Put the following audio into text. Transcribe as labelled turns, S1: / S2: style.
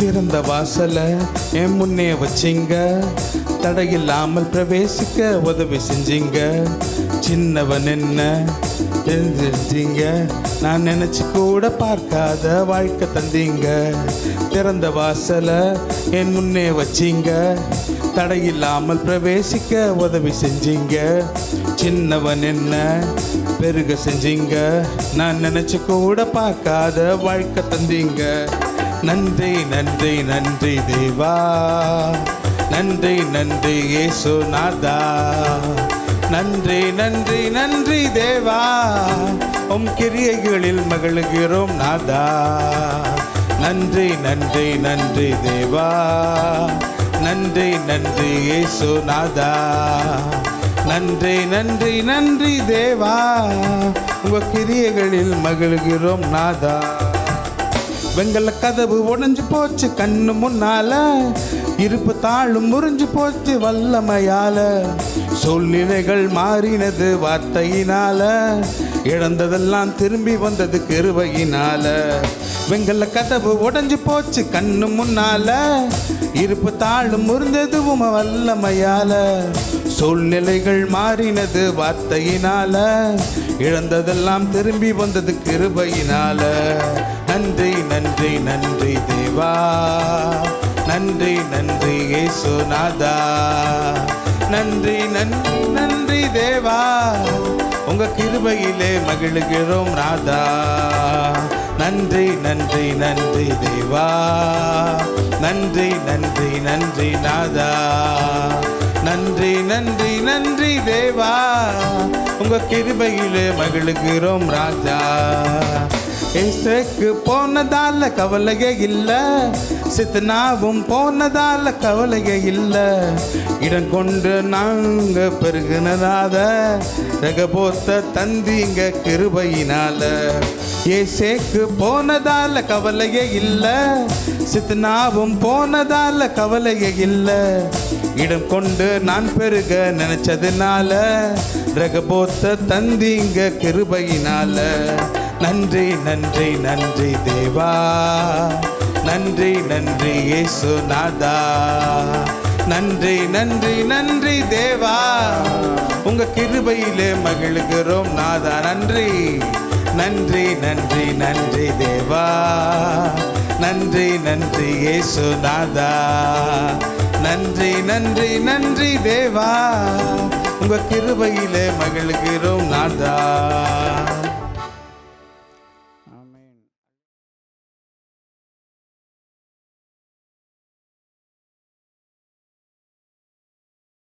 S1: திறந்த வாசல என் முன்னே வச்சிங்க. தடையில்லாமல் பிரவேசிக்க உதவி செஞ்சிங்க. சின்னவன் என்ன தெரிஞ்சிங்க நான் நினச்சி கூட பார்க்காத வாழ்க்கை தந்தீங்க. திறந்த வாசல என் முன்னே வச்சீங்க. தடையில்லாமல் பிரவேசிக்க உதவி செஞ்சிங்க. சின்னவன் என்ன பெருக செஞ்சிங்க. நான் நினச்சி கூட பார்க்காத வாழ்க்கை தந்தீங்க. நன்றி நன்றி நன்றி தேவா. நன்றி நன்றி ஏசுநாதா நாதா நன்றி நன்றி நன்றி தேவா. உம் கிரியைகளில் மகிழ்கிறோம் நாதா. நன்றி நன்றி நன்றி தேவா. நன்றி நன்றி ஏசுநாதா நாதா நன்றி நன்றி நன்றி தேவா. உங்கள் கிரியைகளில் மகிழ்கிறோம் நாதா. வெங்கல கதவு உடஞ்சு போச்சு கண்ணு முன்னால. இருப்பு தாழும் முறிஞ்சு போச்சு வல்லமையால. சூழ்நிலைகள் மாறினது வார்த்தையினால. இழந்ததெல்லாம் திரும்பி வந்தது கிருவையினால வெங்கல கதவு உடஞ்சு போச்சு கண்ணு முன்னால. இருப்பு தாழும் முறிஞ்சது உம வல்லமையால. சூழ்நிலைகள் மாறினது வார்த்தையினால. இழந்ததெல்லாம் திரும்பி வந்தது கிருபையினால. நன்றி நன்றி தேவா. நன்றி நன்றி ஏசுநாதா நன்றி நன்றி நன்றி தேவா. உங்க கிருபையிலே மகிழ்கிறோம் நாதா. நன்றி நன்றி நன்றி தேவா. நன்றி நன்றி நன்றி நாதா. நன்றி நன்றி நன்றி தேவா. உங்க கிருபையிலே மகிழ்கிறோம் ராஜா. இசைக்கு போனதால கவலையே இல்லை. சித்தனாவும் போனதால கவலையே இல்லை. இடம் கொண்டு நாங்க பெருகினதாத ரகபோத்த தந்திங்க கிருபையினால. ஏசேக்கு போனதால கவலையே இல்லை. சித்தனாவும் போனதால கவலையே இல்லை. இடம் கொண்டு நான் பெருக நினைச்சதுனால ரகபோத்த தந்திங்க கிருபையினால. நன்றி நன்றி நன்றி தேவா. நன்றி நன்றி இயேசுநாதா நன்றி நன்றி நன்றி தேவா. உங்க கிருபையிலே மகிழ்கிறோம் நாதா. நன்றி நன்றி நன்றி நன்றி தேவா. நன்றி நன்றி இயேசுநாதா நன்றி நன்றி நன்றி தேவா. உங்க கிருபையிலே மகிழ்கிறோம் நாதா.